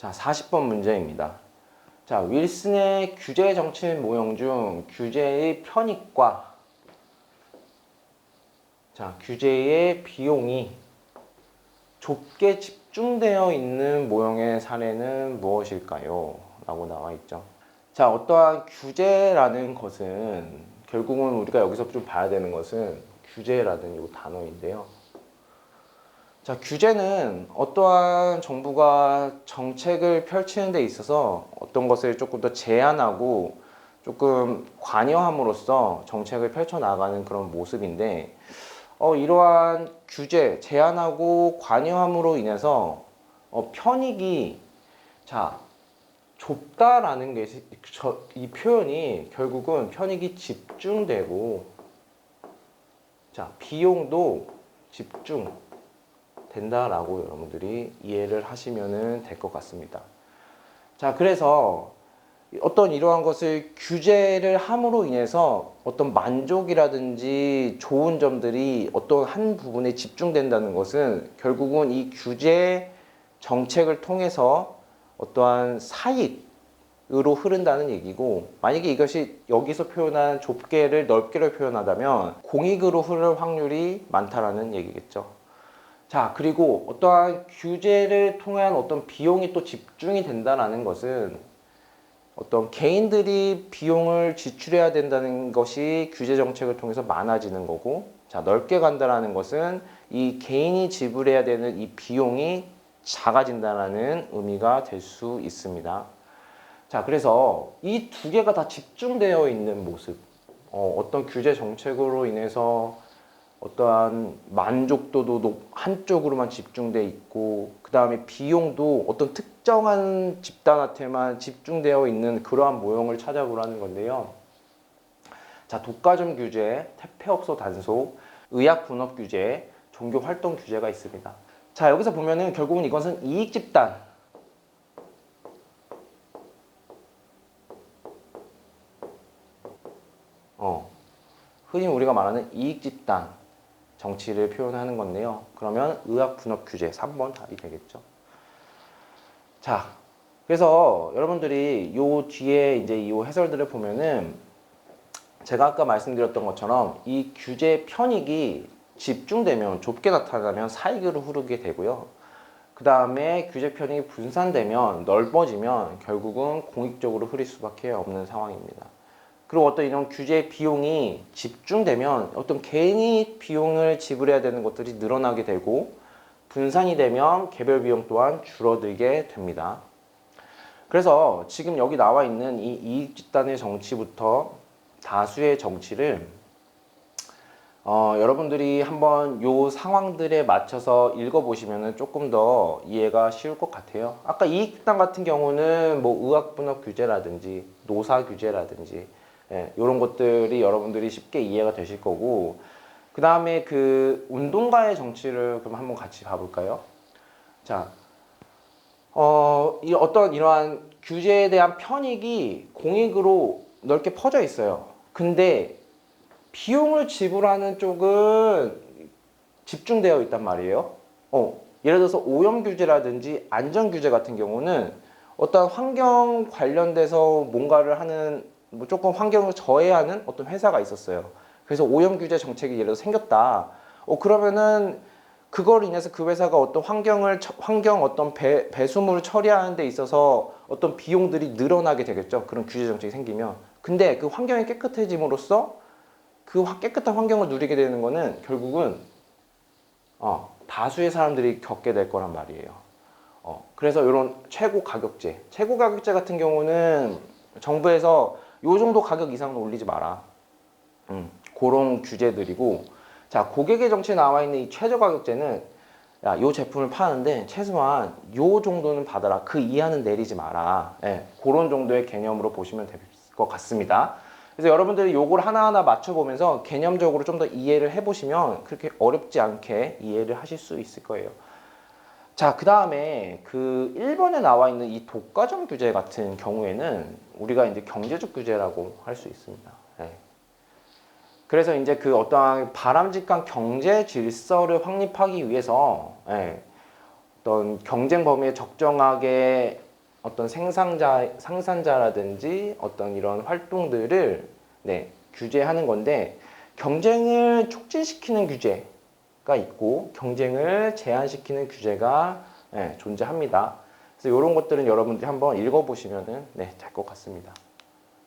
자, 40번 문제입니다. 자, 윌슨의 규제 정치 모형 중 규제의 편익과 자, 규제의 비용이 좁게 집중되어 있는 모형의 사례는 무엇일까요? 라고 나와 있죠. 자, 어떠한 규제라는 것은 결국은 우리가 여기서 좀 봐야 되는 것은 규제라는 이 단어인데요. 자, 규제는 어떠한 정부가 정책을 펼치는 데 있어서 어떤 것을 조금 더 제한하고 조금 관여함으로써 정책을 펼쳐 나가는 그런 모습인데 어, 이러한 규제, 제한하고 관여함으로 인해서 어, 편익이 자 좁다라는 게 이 표현이 결국은 편익이 집중되고 자 비용도 집중 된다라고 여러분들이 이해를 하시면 될 것 같습니다. 자, 그래서 어떤 이러한 것을 규제를 함으로 인해서 어떤 만족이라든지 좋은 점들이 어떤 한 부분에 집중된다는 것은 결국은 이 규제 정책을 통해서 어떠한 사익으로 흐른다는 얘기고 만약에 이것이 여기서 표현한 좁게를 넓게를 표현하다면 공익으로 흐를 확률이 많다라는 얘기겠죠. 자, 그리고 어떠한 규제를 통한 어떤 비용이 또 집중이 된다라는 것은 어떤 개인들이 비용을 지출해야 된다는 것이 규제 정책을 통해서 많아지는 거고, 자, 넓게 간다라는 것은 이 개인이 지불해야 되는 이 비용이 작아진다라는 의미가 될 수 있습니다. 자, 그래서 이 두 개가 다 집중되어 있는 모습, 어, 어떤 규제 정책으로 인해서 어떠한 만족도도 높- 한쪽으로만 집중돼 있고 그 다음에 비용도 어떤 특정한 집단한테만 집중되어 있는 그러한 모형을 찾아보라는 건데요. 자, 독과점 규제, 택배업소 단속, 의약 분업 규제, 종교 활동 규제가 있습니다. 자, 여기서 보면은 결국은 이것은 이익 집단. 어. 흔히 우리가 말하는 이익 집단 정치를 표현하는 건데요. 그러면 의학 분업 규제 3번 답이 되겠죠. 자, 그래서 여러분들이 요 뒤에 이제 이 해설들을 보면은 제가 아까 말씀드렸던 것처럼 이 규제 편익이 집중되면 좁게 나타나면 사익으로 흐르게 되고요. 그 다음에 규제 편익이 분산되면 넓어지면 결국은 공익적으로 흐릴 수밖에 없는 상황입니다. 그리고 어떤 이런 규제 비용이 집중되면 어떤 개인이 비용을 지불해야 되는 것들이 늘어나게 되고 분산이 되면 개별 비용 또한 줄어들게 됩니다. 그래서 지금 여기 나와 있는 이 이익 집단의 정치부터 다수의 정치를 어, 여러분들이 한번 요 상황들에 맞춰서 읽어보시면 조금 더 이해가 쉬울 것 같아요. 아까 이익 집단 같은 경우는 뭐 의학 분업 규제라든지 노사 규제라든지 예, 이런 것들이 여러분들이 쉽게 이해가 되실 거고 그 다음에 그 운동가의 정치를 그럼 한번 같이 봐볼까요? 자, 어, 이 어떤 이러한 규제에 대한 편익이 공익으로 넓게 퍼져 있어요. 근데 비용을 지불하는 쪽은 집중되어 있단 말이에요. 어, 예를 들어서 오염 규제라든지 안전 규제 같은 경우는 어떤 환경 관련돼서 뭔가를 하는 뭐 조금 환경을 저해하는 어떤 회사가 있었어요. 그래서 오염 규제 정책이 예를 들어 생겼다. 어 그러면은 그걸 인해서 그 회사가 어떤 환경을 처- 환경 어떤 배, 배수물을 처리하는 데 있어서 어떤 비용들이 늘어나게 되겠죠. 그런 규제 정책이 생기면. 근데 그 환경이 깨끗해짐으로써 그 화- 깨끗한 환경을 누리게 되는 거는 결국은 어, 다수의 사람들이 겪게 될 거란 말이에요. 어, 그래서 이런 최고 가격제, 최고 가격제 같은 경우는 정부에서 요 정도 가격 이상은 올리지 마라. 음, 그런 규제들이고, 자 고객의 정치에 나와 있는 이 최저 가격제는 야, 요 제품을 파는데 최소한 요 정도는 받아라. 그 이하는 내리지 마라. 예, 그런 정도의 개념으로 보시면 될 것 같습니다. 그래서 여러분들이 요걸 하나하나 맞춰보면서 개념적으로 좀 더 이해를 해보시면 그렇게 어렵지 않게 이해를 하실 수 있을 거예요. 자, 그 다음에 그 1번에 나와 있는 이 독과점 규제 같은 경우에는 우리가 이제 경제적 규제라고 할 수 있습니다. 예. 그래서 이제 그 어떠한 바람직한 경제 질서를 확립하기 위해서 예, 어떤 경쟁 범위에 적정하게 어떤 생산자 상산자라든지 어떤 이런 활동들을 네, 규제하는 건데 경쟁을 촉진시키는 규제 가 있고 경쟁을 제한시키는 규제가 네, 존재합니다. 그래서 이런 것들은 여러분들이 한번 읽어보시면 네, 될 것 같습니다.